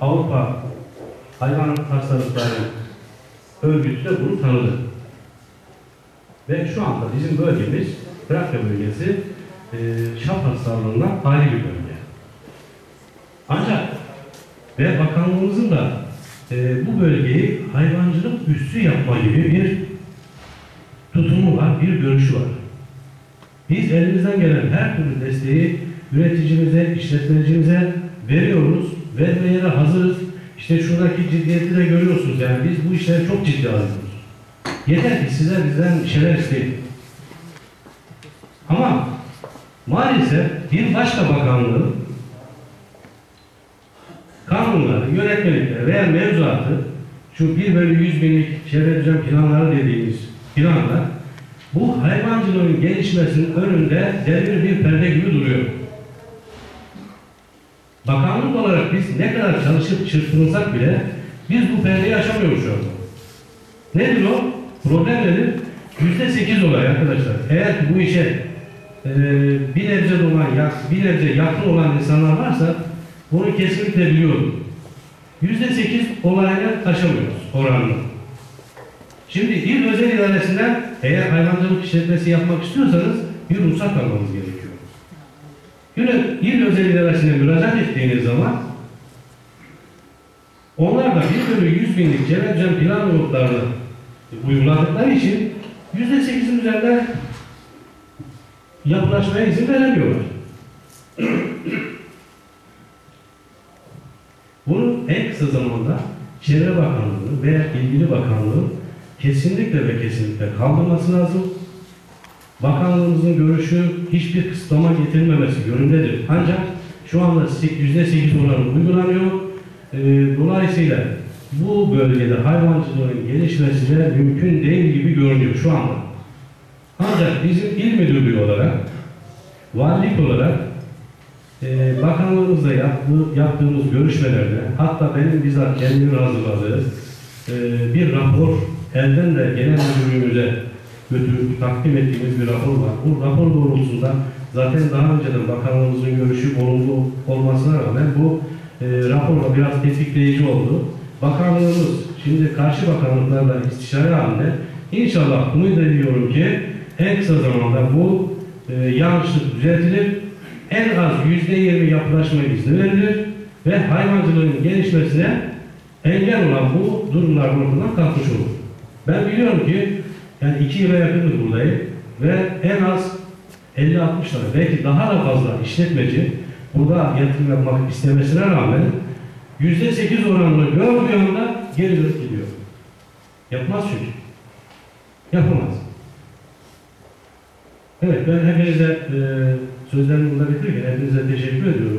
Avrupa Hayvan Hastalıkları Örgütü de bunu tanıdı. Ve şu anda bizim bölgemiz, Trakya bölgesi, e, şap hastalığından ayrı bir bölge. Ancak ve bakanlığımızın da e, bu bölgeyi hayvancılık üssü yapma gibi bir tutumu var, bir görüşü var. Biz elimizden gelen her türlü desteği üreticimize, işletmecimize veriyoruz. Vermeye hazırız. İşte şuradaki ciddiyeti de görüyorsunuz. Yani biz bu işleri çok ciddi alıyoruz. Yeter ki size bizden şeyler isteyin. Ama maalesef bir başka bakanlığın kanunları, yönetmelikleri veya mevzuatı şu 1 bölü 100 binlik çevre düzen planları dediğimiz planlar bu hayvancılığın gelişmesinin önünde devir bir perde gibi duruyor. Bakanlık olarak biz ne kadar çalışıp çırpınsak bile biz bu perdeyi aşamıyoruz şu anda. Nedir o? Problem nedir? Yüzde sekiz olay arkadaşlar. Eğer bu işe e, bir nebze olan, bir nebze yakın olan insanlar varsa bunu kesinlikle biliyorum. Yüzde sekiz olayını aşamıyoruz oranını. Şimdi il özel idaresinden eğer hayvancılık işletmesi yapmak istiyorsanız bir ruhsat almanız gerekiyor. İl, il özel idaresine müracaat ettiğiniz zaman onlar da 1 bölü 100 binlik düzen plan notlarını uyguladıkları için yüzde sekizin üzerinde yapılaşmaya izin veremiyorlar. Bunu en kısa zamanda Çevre Bakanlığı veya ilgili bakanlığın kesinlikle ve kesinlikle kaldırması lazım. Bakanlığımızın görüşü hiçbir kısıtlama getirilmemesi yönündedir. Ancak şu anda yüzde sekiz oranı uygulanıyor. Ee, dolayısıyla bu bölgede hayvancılığın gelişmesi de mümkün değil gibi görünüyor şu anda. Ancak bizim il müdürlüğü olarak, valilik olarak e, bakanlığımızla yaptığı, yaptığımız görüşmelerde hatta benim bizzat kendimin hazırladığı e, bir rapor elden de genel müdürlüğümüze götürüp takdim ettiğimiz bir rapor var. Bu rapor doğrultusunda zaten daha önceden bakanlığımızın görüşü olumlu olmasına rağmen bu e, raporla biraz tetikleyici oldu. Bakanlığımız şimdi karşı bakanlıklarla istişare halinde inşallah umut ediyorum ki en kısa zamanda bu e, yanlışlık düzeltilir. En az yüzde yirmi yapılaşma izni verilir ve hayvancılığın gelişmesine engel olan bu durumlar ortadan kalkmış olur. Ben biliyorum ki yani iki yıla yakındır buradayım ve en az 50-60 tane belki daha da fazla işletmeci burada yatırım yapmak istemesine rağmen yüzde sekiz oranını gördüğü anda geri dönüp gidiyor. Yapmaz çünkü. Yapamaz. Evet ben hepinize e, sözlerimi burada bitirirken hepinize teşekkür ediyorum.